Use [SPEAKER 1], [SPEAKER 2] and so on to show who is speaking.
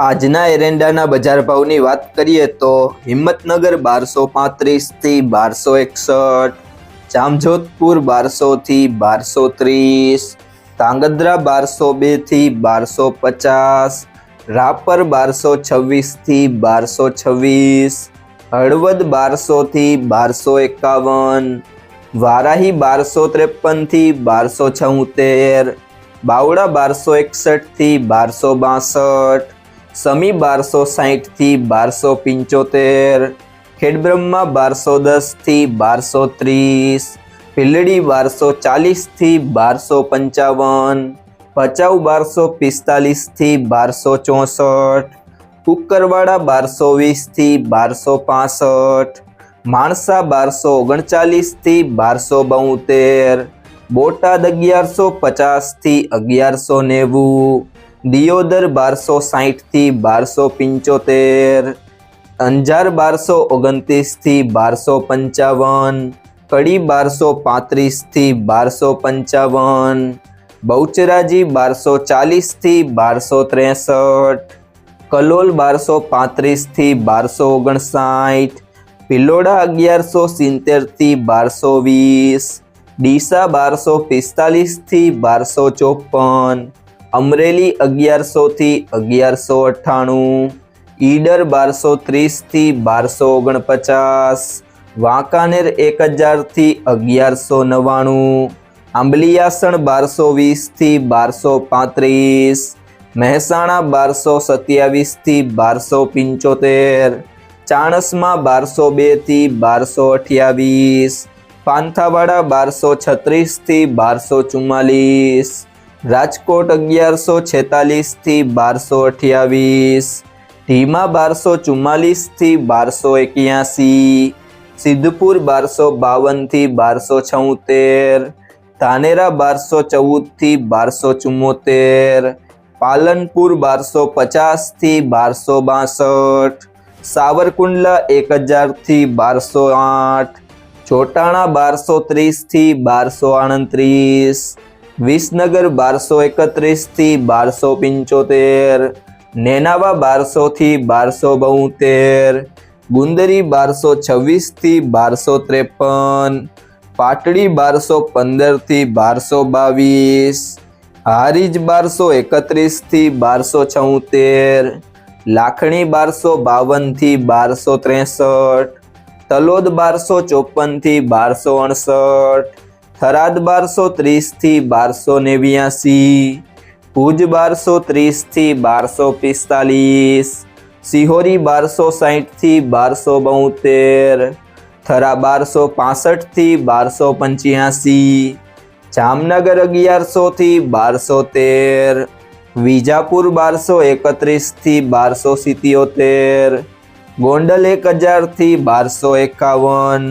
[SPEAKER 1] આજના એરંડાના બજાર ભાવની વાત કરીએ તો હિંમતનગર બારસો પાંત્રીસથી બારસો એકસઠ, જામજોધપુર બારસોથી બારસો ત્રીસ ધાંગધ્રા બારસો બેથી બારસો પચાસ, રાપર બારસો છવ્વીસથી બારસો છવ્વીસ, હળવદ બારસોથી બારસો એકાવન, વારાહી બારસો ત્રેપનથી બારસો છોતેર બાવડા બારસો એકસઠથી બારસો બાસઠ સમી બારસો સાહીઠથી બારસો પંચોતેર, ખેડબ્રહ્મા બારસો દસથી બારસો ત્રીસ, ભીલડી બારસો ચાલીસથી બારસો પંચાવન, ભચાઉ બારસો પિસ્તાલીસથી બારસો ચોસઠ, કુકરવાડા બારસો વીસથી બારસો પાસઠ, માણસા બારસો ઓગણચાલીસથી બારસો બોતેર, બોટાદ અગિયારસો પચાસથી અગિયારસો નેવું દિયોદર બારસો સાહીઠથી બારસો પંચોતેર, અંજાર બારસો ઓગણત્રીસથી બારસો પંચાવન, કડી બારસો પાંત્રીસથી બારસો પંચાવન, બહુચરાજી બારસો ચાલીસથી બારસો ત્રેસઠ, કલોલ બારસો પાંત્રીસથી બારસો ઓગણસાઠ, ભિલોડા અગિયારસો સિત્તેરથી બારસો વીસ, ડીસા બારસો પિસ્તાલીસથી બારસો ચોપન અમરેલી અગિયારસોથી અગિયારસો અઠ્ઠાણું, ઈડર બારસો ત્રીસથી બારસો ઓગણપચાસ, વાંકાનેર એક હજારથી અગિયારસો નવ્વાણું, આંબલિયાસણ બારસો વીસથી બારસો પાંત્રીસ, મહેસાણા બારસો સત્યાવીસથી બારસો પંચોતેર, ચાણસમાં બારસો બેથી બારસો અઠ્યાવીસ, પાંથાવાડા બારસો છત્રીસથી બારસો ચુમ્માલીસ રાજકોટ અગિયારસો છેતાલીસથી બારસો અઠ્યાવીસ ધીમા બારસો ચુમ્માલીસથી બારસો એક્યાસી, સિદ્ધપુર બારસો બાવનથી બારસો છોતેર, ધાનેરા બારસો ચૌદથી બારસો ચુમ્મોતેર, પાલનપુર બારસો પચાસથી બારસો બાસઠ, સાવરકુંડલા એક હજારથી બારસો આઠ, ચોટાણા બારસો ત્રીસથી બારસો આડત્રીસ વિસનગર બારસો એકત્રીસથી બારસો પંચોતેર, નેનાવા બારસોથી બારસો બોતેર, ગુંદરી બારસો છવ્વીસથી બારસો ત્રેપન, પાટડી બારસો પંદરથી બારસો બાવીસ, હારીજ બારસો એકત્રીસથી બારસો છોતેર, લાખણી બારસો બાવનથી બારસો ત્રેસઠ, તલોદ બારસો ચોપનથી બારસો અડસઠ થરાદ બારસો ત્રીસથી બારસો નેવ્યાસી, ભુજ બારસો ત્રીસથી બારસો પિસ્તાલીસ, સિહોરી બારસો સાહીઠથી બારસો બોતેર, થરા બારસો પાસઠથી બારસો પંચ્યાસી, જામનગર અગિયારસોથી બારસો તેર, વિજાપુર બારસો એકત્રીસથી બારસો સિત્યોતેર, ગોંડલ એક હજારથી બારસો એકાવન